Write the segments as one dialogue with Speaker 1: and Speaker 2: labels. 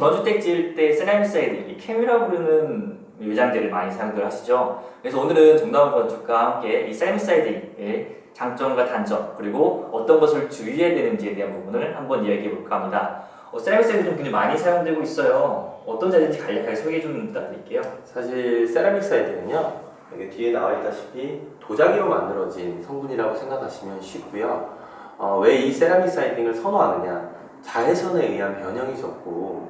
Speaker 1: 전원주택 지을 때 세라믹 사이드, 이 캠이라고 부르는 외장재를 많이 사용들 하시죠. 그래서 오늘은 정다운 건축과 함께 이 세라믹 사이드의 장점과 단점 그리고 어떤 것을 주의해야 되는지에 대한 부분을 한번 이야기해 볼까 합니다. 어, 세라믹 사이드 좀 굉장히 많이 사용되고 있어요. 어떤 자재인지 간략하게 소개 좀 부탁드릴게요.
Speaker 2: 사실 세라믹 사이드는요 여기 뒤에 나와 있다시피 도자기로 만들어진 성분이라고 생각하시면 쉽고요 어, 왜 이 세라믹 사이딩을 선호하느냐 자외선에 의한 변형이 적고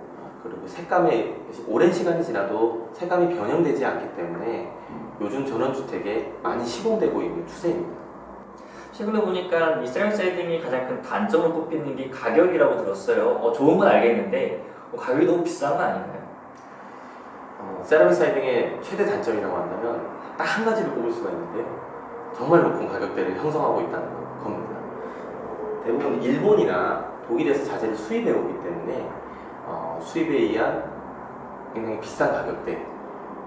Speaker 2: 그리고 색감이 오랜 시간이 지나도 색감이 변형되지 않기 때문에 요즘 전원주택에 많이 시공되고 있는 추세입니다
Speaker 1: 최근에 보니까 이 세라믹 사이딩이 가장 큰 단점을 꼽히는 게 가격이라고 들었어요. 어, 좋은 건 알겠는데 어, 가격이 너무 비싼 거 아닌가요?
Speaker 2: 어, 세라믹 사이딩의 최대 단점이라고 한다면 딱 한 가지를 꼽을 수가 있는데요. 정말 높은 가격대를 형성하고 있다는 겁니다. 대부분 일본이나 독일에서 자재를 수입해 오기 때문에 어, 수입에 의한 굉장히 비싼 가격대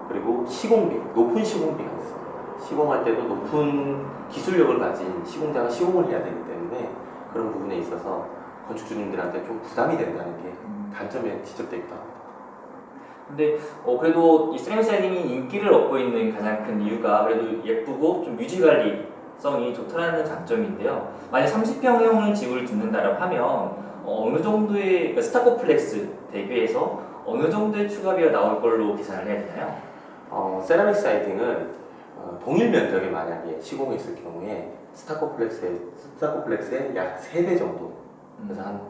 Speaker 2: 그리고 시공비, 높은 시공비가 있습니다. 시공할 때도 높은 기술력을 가진 시공자가 시공을 해야 되기 때문에 그런 부분에 있어서 건축주님들한테 좀 부담이 된다는 게 단점에 지적되어 있다 합니다.
Speaker 1: 근데 어, 그래도 이 세라믹 사이딩이 인기를 얻고 있는 가장 큰 이유가 그래도 예쁘고 좀 유지 관리성이 좋다는 장점인데요. 만약 30평형의 집을 짓는다고 하면 어, 느 정도의 그 스타코플렉스 대비해서 어느 정도의 추가비가 나올 걸로 계산을 해야 되나요?
Speaker 2: 어, 세라믹 사이딩은 어, 동일 면적에 만약에 시공했을 경우에 스타코플렉스의, 스타코플렉스의 약 3배 정도 그래서 한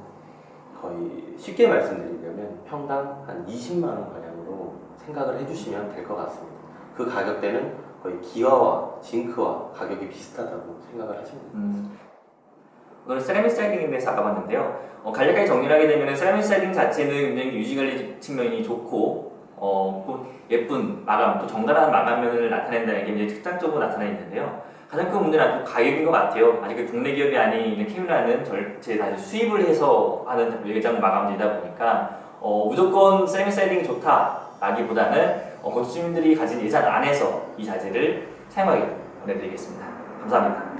Speaker 2: 거의 쉽게 말씀드리려면 평당 한 20만 원 가량으로 생각을 해주시면 될 것 같습니다. 그 가격대는 거의 기와와 징크와 가격이 비슷하다고 생각을 하시면 됩니다.
Speaker 1: 음, 오늘 세라믹 사이딩에 대해서 알아봤는데요. 어, 간략하게 정리를 하게 되면 세라믹 사이딩 자체는 굉장히 유지관리 측면이 좋고 어, 또 예쁜 마감, 또 정갈한 마감면을 나타낸다는 게 이제 특장적으로 나타나 있는데요. 가장 큰 문제는 아주 가격인 것 같아요. 아직 그 국내 기업이 아닌 캠이라는 절제 다시 수입을 해서 하는 외장 마감재이다 보니까 어, 무조건 세라믹 사이딩이 좋다라기보다는 어, 건축주민들이 가진 예산 안에서 이 자재를 사용하길 권해드리겠습니다. 감사합니다.